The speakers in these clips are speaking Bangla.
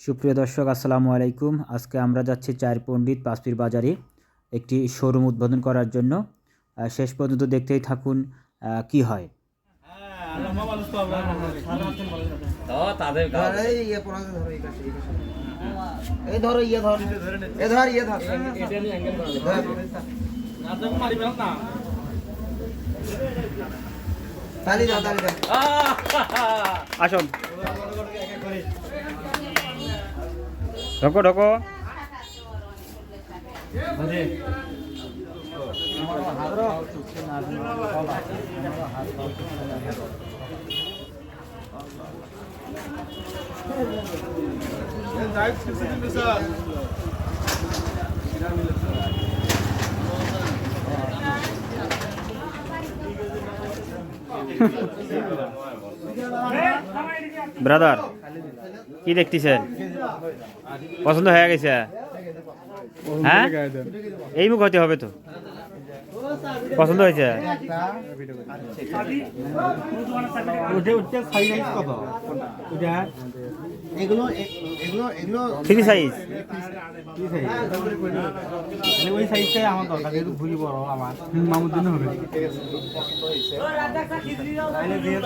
সুপ্রিয় দর্শক আসসালামু আলাইকুম। আজকে আমরা যাচ্ছি চার পণ্ডিত পাঁচপির বাজারে একটি শোরুম উদ্বোধন করার জন্য। শেষ পর্যন্ত দেখতেই থাকুন কি হয়। ইয়ে ইয়ে ইয়ে! আসুন। ঢোকো ঢোকো। ব্রাদার। কি দেখতেছেন? পছন্দ হয়ে গেছে? হ্যাঁ? এই মুখ হতে হবে তো। পছন্দ হয়েছে? থ্রি সাইজ ওই সাইজটাই আমার দরকার ভুলি বড় আমার। মামুর জন্য হবে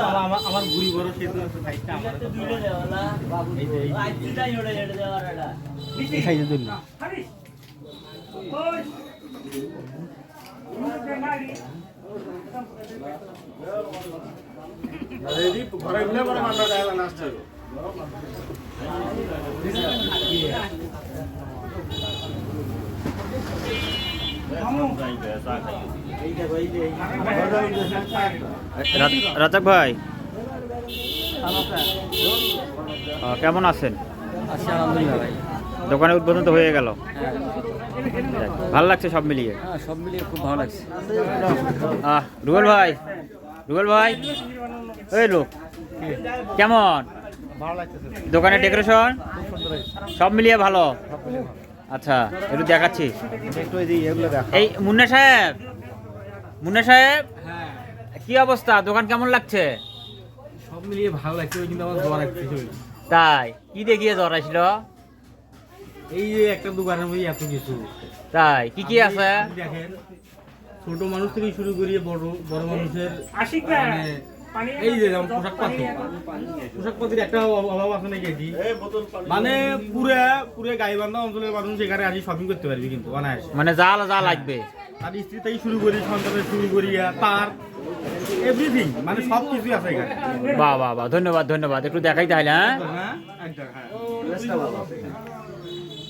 আমার আমার- আমার ভুলি বড় সেহেতু সাইজটা আমার এই সাইজের জন্য। রাজাক ভাই কেমন আছেন আচ্ছা, আলহামদুলিল্লাহ ভাই। দোকানের উদ্বোধন তো হয়ে গেল। ভালো লাগছে সব মিলিয়ে? হ্যাঁ, সব মিলিয়ে খুব ভালো লাগছে। আহ রুবেল ভাই রুবেল ভাই। এই লোক কেমন? দোকানের ডেকোরেশন? সব মিলিয়ে ভালো? আচ্ছা একটু দেখাচ্ছি। একটু এই যে এগুলো দেখা এই মুন্না সাহেব মুন্না সাহেব কি অবস্থা? দোকান কেমন লাগছে? সব মিলিয়ে ভালো লাগছে কিন্তু আমার জ্বর তাই কি দেখিয়ে জ্বর আসছিল এই যে একটা দোকানের মধ্যে এত কিছু। তাই কি কি আছে? দেখেন ছোট মানুষ থেকে শুরু করিয়ে বড় বড় মানুষের মানে এই যে যেমন পোশাক পাতি। পোশাক পাতির একটা অভাব আছে নাকি এটি? মানে পুরা পুরো গাইবান্ধা অঞ্চলের মানুষ এখানে আসি শপিং করতে পারবি কিন্তু অনায়াস। মানে যা যা লাগবে। তার স্ত্রী থেকে শুরু করি সন্তানের শুরু করিয়া তার এভরিথিং মানে সব কিছুই আছে এখানে। বাহ বাহ বাহ ধন্যবাদ ধন্যবাদ। একটু দেখাই তাহলে হ্যাঁ? হ্যাঁ একদম হ্যাঁ।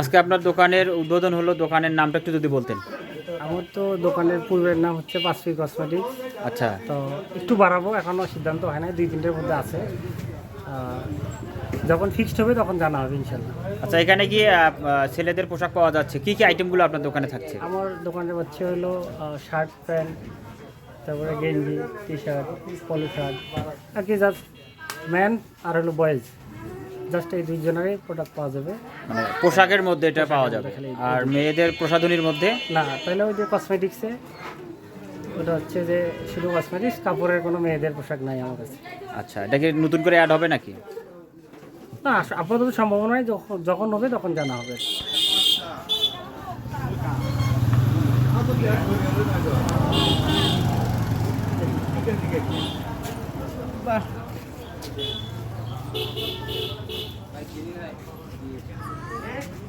আজকে আপনার দোকানের উদ্বোধন হলো দোকানের নামটা একটু যদি বলতেন। আমার তো দোকানের পূর্বের নাম হচ্ছে পাঁচপি কসমেটিক্স। আচ্ছা। তো একটু বাড়াবো এখনও সিদ্ধান্ত হয় না দুই তিনটের মধ্যে আছে। যখন ফিক্সড হবে তখন জানা হবে ইনশাল্লাহ। আচ্ছা এখানে কি ছেলেদের পোশাক পাওয়া যাচ্ছে। কি কি আইটেমগুলো আপনার দোকানে থাকছে? আমার দোকানের হচ্ছে হলো শার্ট প্যান্ট তারপরে গেঞ্জি টি শার্ট পলো শার্ট আর কি জাস্ট ম্যান আর হলো বয়েজ জাস্ট এই দুইজনেরই প্রোডাক্ট পাওয়া যাবে। মানে পোশাকের মধ্যে এটা পাওয়া যাবে। আর মেয়েদের প্রসাধনীর মধ্যে? না তাহলে ওই যে কসমেটিক্সে ওটা হচ্ছে যে শুধু কসমেটিক্স কাপড়ের কোনো মেয়েদের পোশাক নাই আমার কাছে। আচ্ছা এটা কি নতুন করে অ্যাড হবে নাকি? না আপাতত সম্ভাবনায় যখন যখন হবে তখন জানা হবে। 気にない。